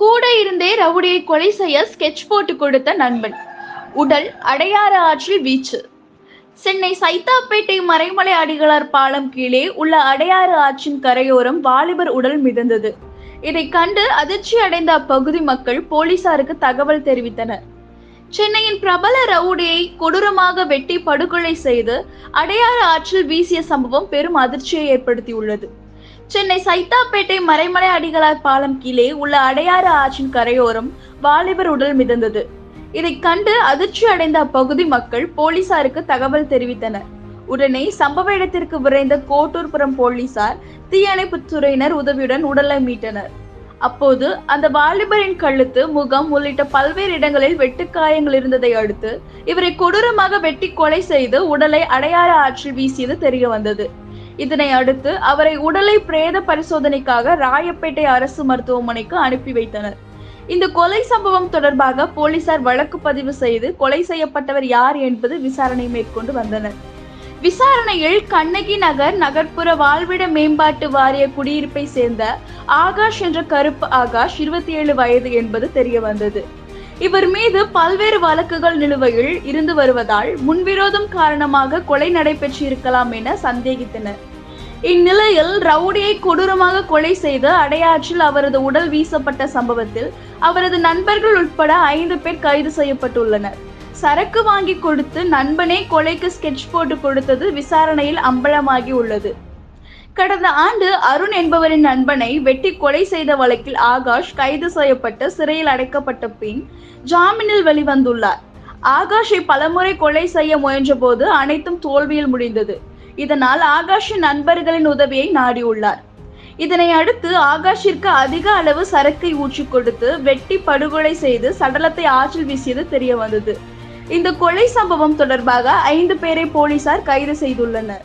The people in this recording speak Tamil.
கூட இருந்தே ரவுடியை கொலை செய்ய ஸ்கெட்ச் போட்டு கொடுத்த நண்பன். உடல் அடையாறு ஆற்றில் வீச்சு. சென்னை சைத்தாப்பேட்டை மறைமலை அடிகளார் பாலம் கீழே உள்ள அடையாறு ஆற்றின் கரையோரம் வாலிபர் உடல் மிதந்தது. இதை கண்டு அதிர்ச்சி அடைந்த அப்பகுதி மக்கள் போலீசாருக்கு தகவல் தெரிவித்தனர். சென்னையின் பிரபல ரவுடியை கொடூரமாக வெட்டி படுகொலை செய்து அடையாறு ஆற்றில் வீசிய சம்பவம் பெரும் அதிர்ச்சியை ஏற்படுத்தியுள்ளது. சென்னை சைத்தாப்பேட்டை மறைமலை அடிகளார் பாலம் கீழே உள்ள அடையாறு ஆற்றின் கரையோரம் வாலிபர் உடல் மிதந்தது. இதை கண்டு அதிர்ச்சி அடைந்த அப்பகுதி மக்கள் போலீசாருக்கு தகவல் தெரிவித்தனர். உடனே சம்பவ இடத்திற்கு விரைந்த கோட்டூர்புரம் போலீசார் தீயணைப்பு துறையினர் உதவியுடன் உடலை மீட்டனர். அப்போது அந்த வாலிபரின் கழுத்து முகம் உள்ளிட்ட பல்வேறு இடங்களில் வெட்டுக்காயங்கள் இருந்ததை அடுத்து இவரை கொடூரமாக வெட்டி கொலை செய்து உடலை அடையாறு ஆற்றில் வீசியது தெரிய வந்தது. இதனை அடுத்து அவரை உடலை பிரேத பரிசோதனைக்காக ராயப்பேட்டை அரசு மருத்துவமனைக்கு அனுப்பி வைத்தனர். இந்த கொலை சம்பவம் தொடர்பாக போலீசார் வழக்கு பதிவு செய்து கொலை செய்யப்பட்டவர் யார் என்பது விசாரணை மேற்கொண்டு வந்தனர். விசாரணையில் கண்ணகி நகர் நகர்ப்புற வாழ்விட மேம்பாட்டு வாரிய குடியிருப்பை சேர்ந்த ஆகாஷ் என்ற கருப்பு ஆகாஷ் இருபத்தி ஏழு வயது என்பது தெரிய வந்தது. இவர் மீது பல்வேறு வழக்குகள் நிலுவையில் இருந்து வருவதால் முன்விரோதம் காரணமாக கொலை நடைபெற்றிருக்கலாம் என சந்தேகித்தனர். இந்நிலையில் ரவுடியை கொடூரமாக கொலை செய்து அடையாற்றில் அவரது உடல் வீசப்பட்ட சம்பவத்தில் அவரது நண்பர்கள் உட்பட ஐந்து பேர் கைது செய்யப்பட்டுள்ளனர். சரக்கு வாங்கி கொடுத்து நண்பனே கொலைக்கு ஸ்கெட்ச் போட்டு கொடுத்தது விசாரணையில் அம்பலமாகி உள்ளது கடந்த ஆண்டு அருண் என்பவரின் நண்பனை வெட்டி கொலை செய்த வழக்கில் ஆகாஷ் கைது செய்யப்பட்டு சிறையில் அடைக்கப்பட்ட பின் ஜாமீனில் வெளிவந்துள்ளார். ஆகாஷை பலமுறை கொலை செய்ய முயன்றபோது அனைத்தும் தோல்வியில் முடிந்தது. இதனால் ஆகாஷின் நண்பர்களின் உதவியை நாடியுள்ளார். இதனை அடுத்து ஆகாஷிற்கு அதிக அளவு சரக்கை ஊற்றி கொடுத்து வெட்டி படுகொலை செய்து சடலத்தை ஆற்றில் வீசியது தெரிய வந்தது இந்த கொலை சம்பவம் தொடர்பாக ஐந்து பேரை போலீசார் கைது செய்துள்ளனர்.